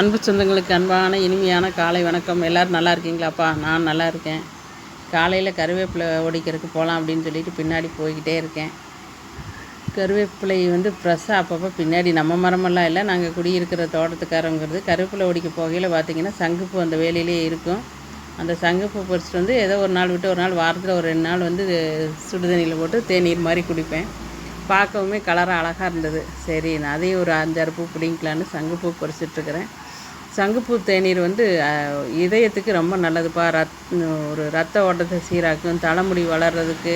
அன்பு சொந்தங்களுக்கு அன்பான இனிமையான காலை வணக்கம். எல்லோரும் நல்லா இருக்கீங்களாப்பா? நான் நல்லா இருக்கேன். காலையில் கருவேப்பிலை ஒடிக்கிறதுக்கு போகலாம் அப்படின்னு சொல்லிட்டு பின்னாடி போய்கிட்டே இருக்கேன். கருவேப்பிலை வந்து ஃப்ரெஷ்ஷாக அப்பப்போ பின்னாடி நம்ம மரமெல்லாம் இல்லை. நாங்கள் குடியிருக்கிற தோட்டத்துக்காரங்கிறது கருவேப்பிலை ஒடிக்க போகையில் பார்த்திங்கன்னா சங்குப்பூ அந்த வேலையிலே இருக்கும். அந்த சங்குப்பூ பறிச்சிட்டு வந்து ஏதோ ஒரு நாள் விட்டு ஒரு நாள் வாரத்தில் ஒரு ரெண்டு நாள் வந்து சுடுதண்ணியில் போட்டு தேநீர் மாதிரி குடிப்பேன். பார்க்கவுமே கலராக அழகாக இருந்தது. சரி நான் அதையும் ஒரு அஞ்சாறு பூ பிடிங்கலான்னு சங்குப்பூ பறிச்சிட்ருக்கிறேன் சங்குப்பூ தேநீர் வந்து இதயத்துக்கு ரொம்ப நல்லதுப்பா. ரத் ஒரு ரத்த ஓட்டத்தை சீராக்கும் தலைமுடி வளர்கிறதுக்கு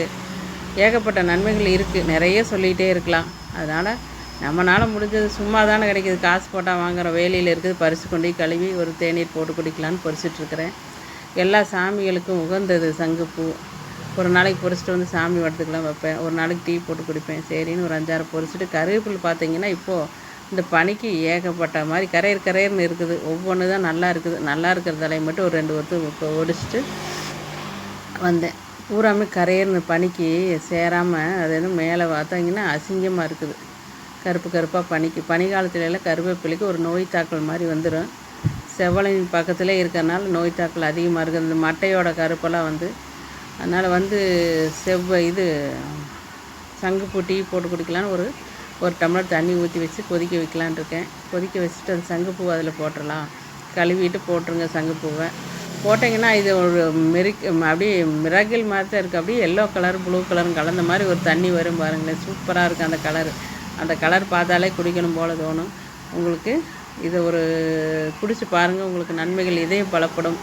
ஏகப்பட்ட நன்மைகள் இருக்குது நிறைய சொல்லிகிட்டே இருக்கலாம். அதனால் நம்மளால் முடிஞ்சது சும்மா தானே கிடைக்கிது. காசு போட்டால் வாங்குகிற வேலையில் இருக்குது. பறித்து கொண்டு கழுவி ஒரு தேநீர் போட்டு குடிக்கலான்னு பறிச்சிட்ருக்கிறேன் எல்லா சாமிகளுக்கும் உகந்தது சங்குப்பூ. ஒரு நாளைக்கு பொறிச்சிட்டு வந்து சாமி வடத்துக்கெலாம் வைப்பேன். ஒரு நாளைக்கு டீ போட்டு குடிப்பேன். சரின்னு ஒரு அஞ்சாறு பொரிச்சிட்டு கருவேப்பில் பார்த்தீங்கன்னா இப்போது இந்த பனிக்கு ஏகப்பட்ட மாதிரி கரையர் கரையர்னு இருக்குது. ஒவ்வொன்று தான் நல்லா இருக்குது. நல்லா இருக்கிற தலையை மட்டும் ஒரு ரெண்டு ஒருத்து இப்போ ஒடிச்சிட்டு வந்தேன். பூராமே கரையர்னு பனிக்கு சேராமல் அது வந்து மேலே பார்த்தீங்கன்னா அசிங்கமாக இருக்குது. கருப்பு கருப்பாக பனிக்கு. பனி காலத்துலலாம் கருவேப்பிலைக்கு ஒரு நோய் தாக்கல் மாதிரி வந்துடும் செவலின் பக்கத்தில் இருக்கறனால நோய் தாக்கல் அதிகமாக இருக்குது. இந்த மட்டையோட கருப்பெல்லாம் வந்து அதனால் வந்து செவ்வ இது சங்குப்பூ டீ போட்டு குடிக்கலான்னு ஒரு ஒரு டம்ளர் தண்ணி ஊற்றி வச்சு கொதிக்க வைக்கலான்னு இருக்கேன். கொதிக்க வச்சுட்டு அந்த சங்குப்பூ அதில் போட்டுடலாம் கழுவிட்டு போட்டுருங்க சங்குப்பூவை. போட்டிங்கன்னா இது ஒரு மெரிக் அப்படியே மிராக்கில் மாதிரி தான் இருக்குது அப்படியே எல்லோ கலர் ப்ளூ கலரும் கலந்த மாதிரி ஒரு தண்ணி வரும் பாருங்களேன். சூப்பராக இருக்குது அந்த கலர் அந்த கலர் பார்த்தாலே குடிக்கணும் போல தோணும். உங்களுக்கு இதை ஒரு குடிச்சு பாருங்கள் உங்களுக்கு நன்மைகள் இதயம் பலப்படும்.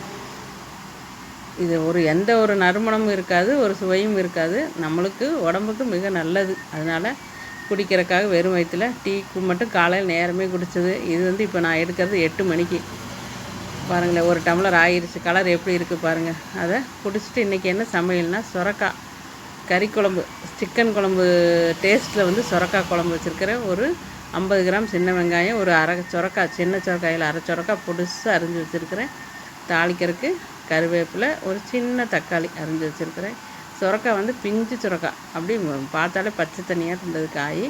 இது ஒரு எந்த ஒரு நறுமணமும் இருக்காது ஒரு சுவையும் இருக்காது. நம்மளுக்கு உடம்புக்கு மிக நல்லது. அதனால் குடிக்கிறக்காக வெறும் வயிற்றில் டீக்கு மட்டும் காலையில் நேரமே குடித்தது இது வந்து இப்போ நான் எடுக்கிறது எட்டு மணிக்கு. பாருங்களேன் ஒரு டம்ளர் ஆயிடுச்சு கலர் எப்படி இருக்குது பாருங்கள் அதை குடிச்சிட்டு இன்றைக்கி என்ன சமையல்னால் சொரக்காய். கறி குழம்பு சிக்கன் குழம்பு டேஸ்ட்டில் வந்து சொரக்காய் குழம்பு வச்சுருக்கிற ஒரு ஐம்பது கிராம் சின்ன வெங்காயம் ஒரு அரை சுரக்காய் சின்ன சுரக்காயில் அரை சுரக்கா பொடிசாக அரிஞ்சு வச்சுருக்கிறேன். தாளிக்கிறதுக்கு கருவேப்பிலை ஒரு சின்ன தக்காளி அரிஞ்சு வச்சுருக்கிறேன். சுரக்காய் வந்து பிஞ்சு சுரக்காய். அப்படி பார்த்தாலே பச்சை தண்ணியாக இருந்தது காய்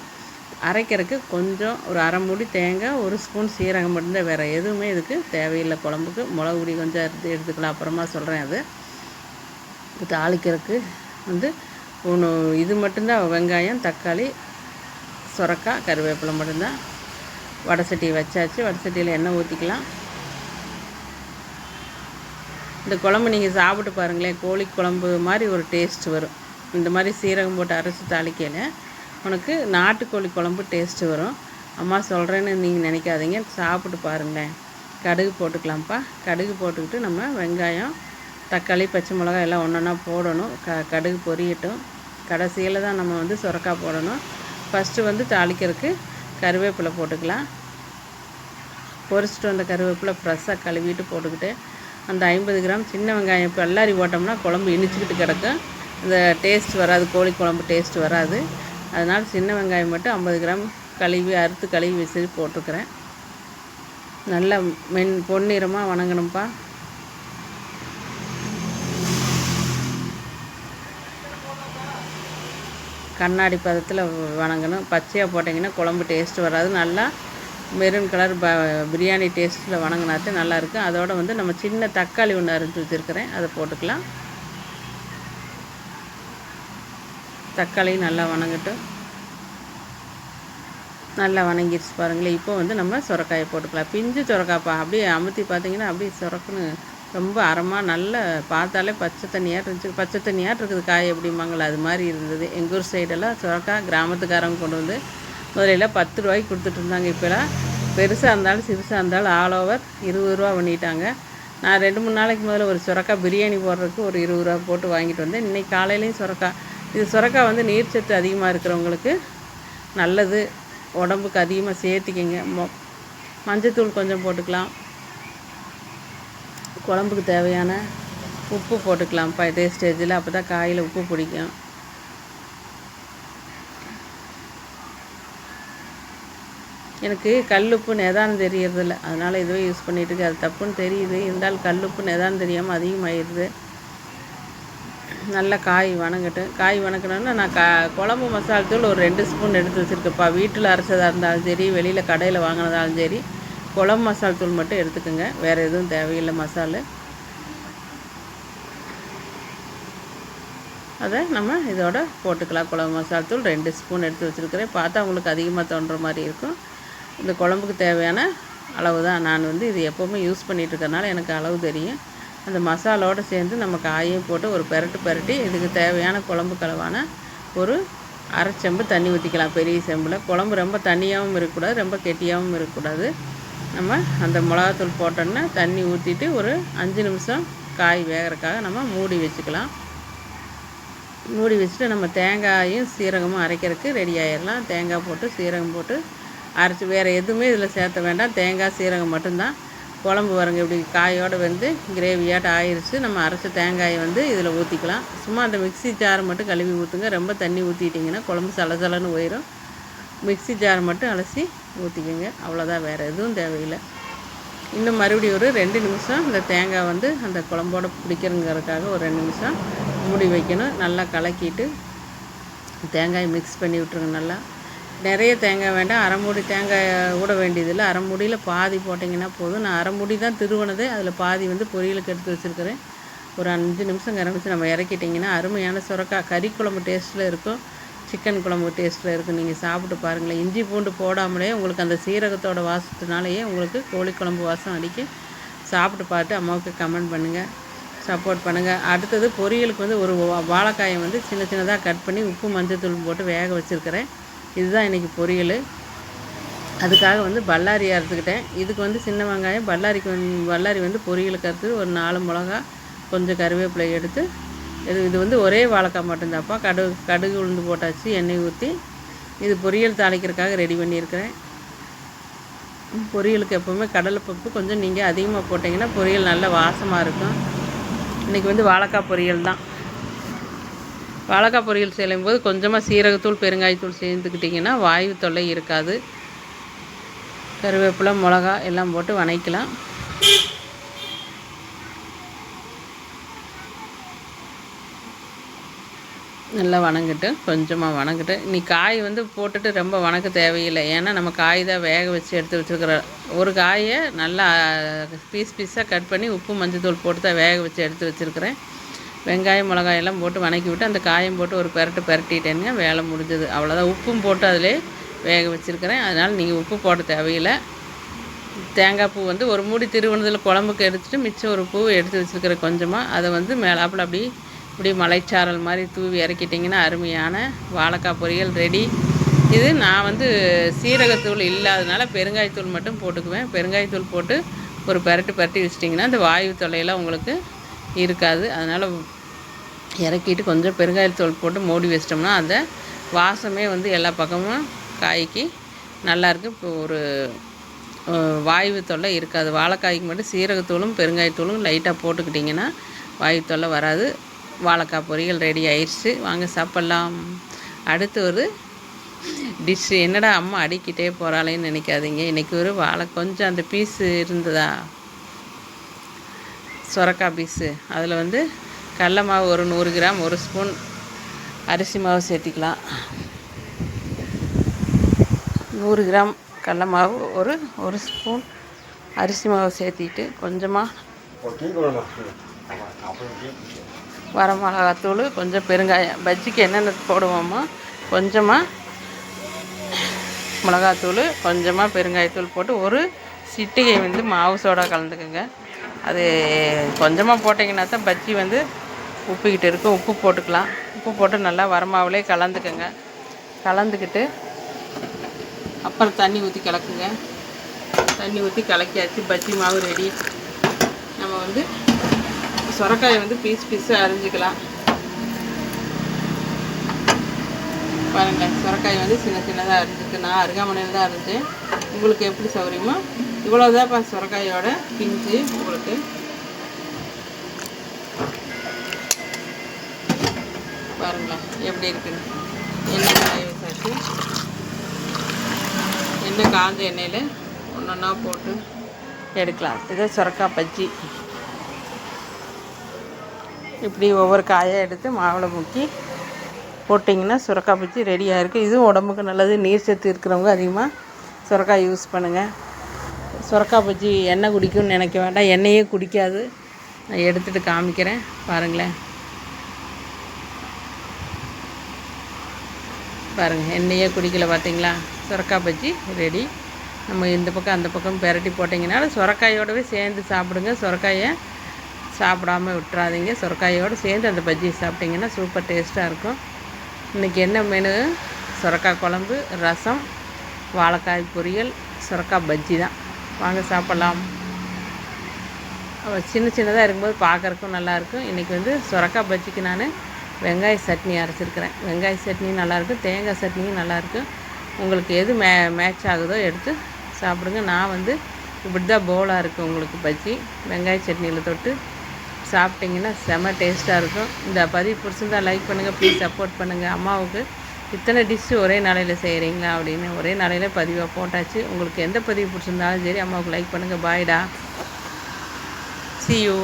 அரைக்கிறதுக்கு கொஞ்சம் ஒரு அரை மூடி தேங்காய் ஒரு ஸ்பூன் சீரகம் மட்டும்தான். வேறு எதுவுமே இதுக்கு தேவையில்லை குழம்புக்கு. மிளகு பொடி கொஞ்சம் எடுத்து எடுத்துக்கலாம். அப்புறமா சொல்கிறேன் அது. தாளிக்கிறதுக்கு வந்து ஒன்று இது மட்டும்தான். வெங்காயம் தக்காளி சுரக்காய் கருவேப்பிலை மட்டும்தான். வடை சட்டி வச்சாச்சு. வடை சட்டியில் எண்ணெய் ஊற்றிக்கலாம் இந்த குழம்பு நீங்கள் சாப்பிட்டு பாருங்களேன் கோழி குழம்பு மாதிரி ஒரு டேஸ்ட் வரும். இந்த மாதிரி சீரகம் போட்டு அரைச்சி தாளிக்கையில் உனக்கு நாட்டுக்கோழி குழம்பு டேஸ்ட்டு வரும். அம்மா சொல்கிறேன்னு நீங்கள் நினைக்காதீங்க சாப்பிட்டு பாருங்களேன். கடுகு போட்டுக்கலாம்ப்பா. கடுகு போட்டுக்கிட்டு நம்ம வெங்காயம் தக்காளி பச்சை மிளகாய் எல்லாம் ஒன்று ஒன்றா போடணும். க கடுகு பொரியட்டும். கடைசியில் தான் நம்ம வந்து சுரக்காய் போடணும். ஃபஸ்ட்டு வந்து தாளிக்கிறதுக்கு கருவேப்பிலை போட்டுக்கலாம். பொரிச்சிட்டு வந்த கருவேப்பிலை ஃப்ரெஷ்ஷாக கழுவிட்டு போட்டுக்கிட்டு அந்த ஐம்பது கிராம் சின்ன வெங்காயம் இப்போ எல்லாரி போட்டோம்னா குழம்பு இனிச்சிக்கிட்டு கிடக்கும் இந்த டேஸ்ட் வராது கோழி குழம்பு டேஸ்ட் வராது. அதனால் சின்ன வெங்காயம் மட்டும் ஐம்பது கிராம் கழுவி அறுத்து கழுவி வச்சு போட்டிருக்கிறேன் நல்லா மென் பொன்னிறமாக வணங்கணும்ப்பா. கண்ணாடி பதத்தில் வணங்கணும். பச்சையாக போட்டிங்கன்னா குழம்பு டேஸ்ட் வராது. நல்லா மெரூன் கலர் ப பிரியாணி டேஸ்ட்டில் வணங்கினாத்து நல்லாயிருக்கு அதோட வந்து நம்ம சின்ன தக்காளி ஒன்று அரைஞ்சி வச்சுருக்கிறேன். அதை போட்டுக்கலாம். தக்காளியும் நல்லா வணங்கட்டும். நல்லா வணங்கிடுச்சு பாருங்களேன் இப்போ வந்து நம்ம சுரக்காயை போட்டுக்கலாம். பிஞ்சு சுரக்காய்ப்பா அப்படியே அமுத்தி பார்த்தீங்கன்னா அப்படியே சுரக்குன்னு ரொம்ப அறமாக நல்ல பார்த்தாலே பச்சை தண்ணியாக இருந்துச்சு. பச்சை தண்ணியாக இருக்குது காய் எப்படிம்பாங்களா அது மாதிரி இருந்தது. எங்கள் ஊர் சைடெல்லாம் சுரக்காய் கிராமத்துக்காரங்க கொண்டு வந்து முதல்ல பத்து ரூபாய்க்கு கொடுத்துட்டு இருந்தாங்க இப்போலாம் பெருசாக இருந்தாலும் சிறுசாக இருந்தாலும் ஆல் ஓவர் இருபது ரூபா பண்ணிட்டாங்க. நான் ரெண்டு மூணு நாளைக்கு முதல்ல ஒரு சுரக்கா பிரியாணி போடுறதுக்கு ஒரு இருபது ரூபா போட்டு வாங்கிட்டு வந்தேன். இன்றைக்கி காலையிலையும் சுரக்கா இது சுரக்கா வந்து நீர்ச்சத்து அதிகமாக இருக்கிறவங்களுக்கு நல்லது. உடம்புக்கு அதிகமாக சேர்த்திக்கிங்க. மொ மஞ்சத்தூள் கொஞ்சம் போட்டுக்கலாம். குழம்புக்கு தேவையான உப்பு போட்டுக்கலாம்ப்பா. இதே ஸ்டேஜில் அப்போ தான் காயில் உப்பு பிடிக்கும். எனக்கு கல்லுப்பு நிதானம் தெரியறதில்ல. அதனால் இதுவே யூஸ் பண்ணிட்டு இருக்கேன் அது தப்புன்னு தெரியுது. இருந்தாலும் கல்லுப்பு நிதானம் தெரியாமல் அதிகமாகிடுது நல்லா காய் வணங்கட்டும். காய் வணக்கணுன்னா நான் கா குழம்பு மசாலா தூள் ஒரு ரெண்டு ஸ்பூன் எடுத்து வச்சுருக்கப்பா. வீட்டில் அரைச்சதாக இருந்தாலும் சரி வெளியில் கடையில் வாங்கினதாலும் சரி குழம்பு மசாலா தூள் மட்டும் எடுத்துக்கோங்க. வேறு எதுவும் தேவையில்லை மசாலு. அதை நம்ம இதோட போட்டுக்கலாம். குழம்பு மசாலா தூள் ரெண்டு ஸ்பூன் எடுத்து வச்சுருக்கிறேன். பார்த்தா உங்களுக்கு அதிகமாக தோன்ற மாதிரி இருக்கும். இந்த குழம்புக்கு தேவையான அளவு தான். நான் வந்து இது எப்போவுமே யூஸ் பண்ணிகிட்டு இருக்கறனால எனக்கு அளவு தெரியும். அந்த மசாலோடு சேர்ந்து நம்ம காயையும் போட்டு ஒரு பெரட்டு பெரட்டி இதுக்கு தேவையான குழம்பு கலவான ஒரு அரை செம்பு தண்ணி ஊற்றிக்கலாம் பெரிய செம்பில். குழம்பு ரொம்ப தண்ணியாகவும் இருக்கக்கூடாது ரொம்ப கெட்டியாகவும் இருக்கக்கூடாது. நம்ம அந்த மிளகாத்தூள் போட்டோன்னா தண்ணி ஊற்றிட்டு ஒரு அஞ்சு நிமிஷம் காய் வேகிறக்காக நம்ம மூடி வச்சுக்கலாம். மூடி வச்சுட்டு நம்ம தேங்காயும் சீரகமும் அரைக்கிறதுக்கு ரெடி ஆயிடலாம் தேங்காய் போட்டு சீரகம் போட்டு அரைச்சி வேறு எதுவுமே இதில் சேர்த்த வேண்டாம். தேங்காய் சீரகம் மட்டும்தான். குழம்பு வரங்க இப்படி காயோடு வந்து கிரேவியாட்டம் ஆயிடுச்சு நம்ம அரைச்ச தேங்காயை வந்து இதில் ஊற்றிக்கலாம் சும்மா அந்த மிக்ஸி ஜார் மட்டும் கழுவி ஊற்றுங்க ரொம்ப தண்ணி ஊற்றிட்டிங்கன்னா குழம்பு சலசலன்னு போயிடும் மிக்ஸி ஜார் மட்டும் அலசி ஊற்றிக்கோங்க அவ்வளோதான் வேறு எதுவும் தேவையில்லை. இன்னும் மறுபடியும் ஒரு ரெண்டு நிமிஷம் இந்த தேங்காய் வந்து அந்த குழம்போடு பிடிக்கிறங்கிறதுக்காக ஒரு ரெண்டு நிமிஷம் மூடி வைக்கணும். நல்லா கலக்கிட்டு தேங்காயை மிக்ஸ் பண்ணி விட்ருங்க நல்லா. நிறைய தேங்காய் வேண்டாம். அரைமுடி தேங்காய் விட வேண்டியதில்லை. அரைமுடியில் பாதி போட்டிங்கன்னா போதும். நான் அரைமுடி தான் திருவனது. அதில் பாதி வந்து பொரியலுக்கு எடுத்து வச்சுருக்கிறேன். ஒரு அஞ்சு நிமிஷம் கரமிச்சு நம்ம இறக்கிட்டிங்கன்னா அருமையான சுரக்காய். கறி குழம்பு டேஸ்ட்டில் இருக்கும். சிக்கன் குழம்பு டேஸ்ட்டில் இருக்கும். நீங்கள் சாப்பிட்டு பாருங்களேன். இஞ்சி பூண்டு போடாமலே உங்களுக்கு அந்த சீரகத்தோட வாசத்தினாலேயே உங்களுக்கு கோழி குழம்பு வாசம் அடிக்கும். சாப்பிட்டு பார்த்து அம்மாவுக்கு கமெண்ட் பண்ணுங்கள் சப்போர்ட் பண்ணுங்கள் அடுத்தது பொரியலுக்கு வந்து ஒரு வா- வாழைக்காயை வந்து சின்ன சின்னதாக கட் பண்ணி உப்பு மஞ்சள் தூள் போட்டு வேக வச்சுருக்கிறேன். இதுதான் இன்றைக்கி பொரியல். அதுக்காக வந்து பல்லாரி அறுத்துக்கிட்டேன். இதுக்கு வந்து சின்ன வெங்காயம் பல்லாரிக்கு வந்து பல்லாரி வந்து பொரியலுக்கு அறுத்து ஒரு நாலு மிளகா கொஞ்சம் கருவேப்பிலை எடுத்து இது இது வந்து ஒரே வாழைக்காய் மட்டும்தான்ப்பா. கடுகு கடுகு உளுந்து போட்டாச்சு எண்ணெய் ஊற்றி இது பொரியல் தாளிக்கிறதுக்காக ரெடி பண்ணியிருக்கிறேன். பொரியலுக்கு எப்போவுமே கடலைப்பருப்பு கொஞ்சம் நீங்கள் அதிகமாக போட்டிங்கன்னா பொரியல் நல்ல வாசமாக இருக்கும். இன்றைக்கி வந்து வாழைக்காய் பொரியல் தான். வாழைக்காய் பொரியல் செய்யும்போது கொஞ்சமாக சீரகத்தூள் பெருங்காயத்தூள் சேர்த்துக்கிட்டிங்கன்னா வாயு தொல்லை இருக்காது. கருவேப்பிலை மிளகா எல்லாம் போட்டு வணக்கலாம் நல்லா வணங்கிட்டு கொஞ்சமாக வணங்கிட்டு. நீ காய் வந்து போட்டுட்டு ரொம்ப வணக்க தேவையில்லை. ஏன்னா நம்ம காய் தான் வேக வச்சு எடுத்து வச்சுருக்கிற ஒரு காயை நல்லா பீஸ் பீஸாக கட் பண்ணி உப்பு மஞ்சத்தூள் போட்டு தான் வேக வச்சு எடுத்து வச்சுருக்கிறேன். வெங்காயம் மிளகாய் எல்லாம் போட்டு வணக்கி விட்டு அந்த காயம் போட்டு ஒரு பெரட்டு பெரட்டிட்டேனுங்க. வேலை முடிஞ்சது. அவ்வளோதான் உப்பும் போட்டு அதிலே வேக வச்சுருக்கிறேன். அதனால் நீங்கள் உப்பு போட தேவையில்லை. தேங்காய் பூ வந்து ஒரு மூடி திருவண்ணதில் குழம்புக்கு எடுத்துட்டு மிச்சம் ஒரு பூ எடுத்து வச்சுருக்கிறேன் கொஞ்சமாக அதை வந்து மேலாப்பில் அப்படி இப்படி மலைச்சாரல் மாதிரி தூவி இறக்கிட்டிங்கன்னா அருமையான வாழைக்காய் பொரியல் ரெடி. இது நான் வந்து சீரகத்தூள் இல்லாதனால பெருங்காயத்தூள் மட்டும் போட்டுக்குவேன். பெருங்காயத்தூள் போட்டு ஒரு பெரட்டு பரட்டி வச்சிட்டிங்கன்னா அந்த வாயு தொல்லையெல்லாம் உங்களுக்கு இருக்காது. அதனால் இறக்கிட்டு கொஞ்சம் பெருங்காயத்தூள் போட்டு மூடி வச்சிட்டோம்னா அந்த வாசமே வந்து எல்லா பக்கமும் காய்க்கு நல்லாயிருக்கு இப்போ ஒரு வாயு தொல்லை இருக்காது. வாழைக்காய்க்கு மட்டும் சீரகத்தூளும் பெருங்காயத்தூளும் லைட்டாக போட்டுக்கிட்டிங்கன்னா வாயு தொல்லை வராது. வாழைக்காய் பொரியல் ரெடி ஆயிடுச்சு வாங்க சாப்பிட்லாம். அடுத்து ஒரு டிஷ்ஷு என்னடா அம்மா அடிக்கிட்டே போகிறாளேன்னு நினைக்காதீங்க. இன்றைக்கி ஒரு வாழை கொஞ்சம் அந்த பீஸு இருந்ததா? சுரக்காய் பீஸு. அதில் வந்து கடல மாவு ஒரு நூறு கிராம் ஒரு ஸ்பூன் அரிசி மாவு சேர்த்திக்கலாம். நூறு கிராம் கடல மாவு ஒரு ஒரு ஸ்பூன் அரிசி மாவு சேர்த்திட்டு கொஞ்சமாக வர மிளகாத்தூள் கொஞ்சம் பெருங்காயம். பஜ்ஜிக்கு என்னென்ன போடுவோமோ கொஞ்சமாக மிளகாத்தூள் கொஞ்சமாக பெருங்காயத்தூள் போட்டு ஒரு சிட்டிகை வந்து மாவு சோடா கலந்துக்குங்க. அது கொஞ்சமாக போட்டிங்கன்னா தான் பஜ்ஜி வந்து உப்புக்கிட்டு இருக்கும் உப்பு போட்டுக்கலாம். உப்பு போட்டு நல்லா வரமாவிலே கலந்துக்கோங்க. கலந்துக்கிட்டு அப்புறம் தண்ணி ஊற்றி கலக்குங்க. தண்ணி ஊற்றி கலக்கியாச்சு. பஜ்ஜி மாவு ரெடி நம்ம வந்து சொரக்காயை வந்து பீஸ் பீஸாக அரிஞ்சிக்கலாம். பாருங்கள் சொரக்காய் வந்து சின்ன சின்னதாக அரிஞ்சிருக்கு நான் அருகாமனையில் தான் அரிஞ்சேன். உங்களுக்கு எப்படி சௌகரியமோ இவ்வளோதான்ப்பா சுரக்காயோட பிஞ்சு உங்களுக்கு. பாருங்களேன் எப்படி இருக்குன்னு. எண்ணெய் காய வச்சாச்சு. எண்ணெய் காஞ்ச எண்ணெயில் ஒன்று ஒன்றா போட்டு எடுக்கலாம். இதை சுரக்காய் பஜ்ஜி. இப்படி ஒவ்வொரு காயாக எடுத்து மாவில் முக்கி போட்டிங்கன்னா சுரக்காய் பஜ்ஜி ரெடியாக இருக்குது இதுவும் உடம்புக்கு நல்லது. நீர் சத்து இருக்கிறவங்க அதிகமாக சுரக்காய் யூஸ் பண்ணுங்கள் சுரக்கா பஜ்ஜி எண்ணெய் குடிக்கும்னு நினைக்க வேண்டாம். எண்ணெயே குடிக்காது. நான் எடுத்துகிட்டு காமிக்கிறேன். பாருங்களேன். பாருங்கள் எண்ணெயே குடிக்கல பார்த்தீங்களா சுரக்காய் பஜ்ஜி ரெடி நம்ம இந்த பக்கம் அந்த பக்கம் பெரட்டி போட்டிங்கனாலும் சுரக்காயோடவே சேர்ந்து சாப்பிடுங்க. சுரக்காயை சாப்பிடாம விட்டுறாதீங்க. சுரக்காயோடு சேர்ந்து அந்த பஜ்ஜி சாப்பிட்டிங்கன்னா சூப்பர் டேஸ்ட்டாக இருக்கும். இன்றைக்கி என்ன மெனு சுரக்காய் குழம்பு ரசம் வாழைக்காய் பொரியல் சுரக்காய் பஜ்ஜி தான். வாங்க சாப்பிட்லாம். சின்ன சின்னதாக இருக்கும்போது பார்க்குறக்கும் நல்லாயிருக்கும் இன்றைக்கி வந்து சுரக்காய் பஜ்ஜிக்கு நான் வெங்காய சட்னி அரைச்சிருக்கிறேன். வெங்காய சட்னியும் நல்லாயிருக்கும் தேங்காய் சட்னியும் நல்லாயிருக்கும் உங்களுக்கு எது மே மேட்ச் ஆகுதோ எடுத்து சாப்பிடுங்க. நான் வந்து இப்படி தான் போலாக இருக்குது உங்களுக்கு பஜ்ஜி. வெங்காய சட்னியில் தொட்டு சாப்பிட்டிங்கன்னா செம டேஸ்ட்டாக இருக்கும். இந்த பதிவு பிடிச்சிருந்தால் லைக் பண்ணுங்கள் ப்ளீஸ் சப்போர்ட் பண்ணுங்கள் அம்மாவுக்கு இத்தனை டிஷ்ஷு ஒரே நாளையில் செய்கிறீங்களா அப்படின்னு ஒரே நாளையில் பதிவாக போட்டாச்சு. உங்களுக்கு எந்த பதிவு பிடிச்சிருந்தாலும் சரி அம்மாவுக்கு லைக் பண்ணுங்கள் பாய்டா சி யூ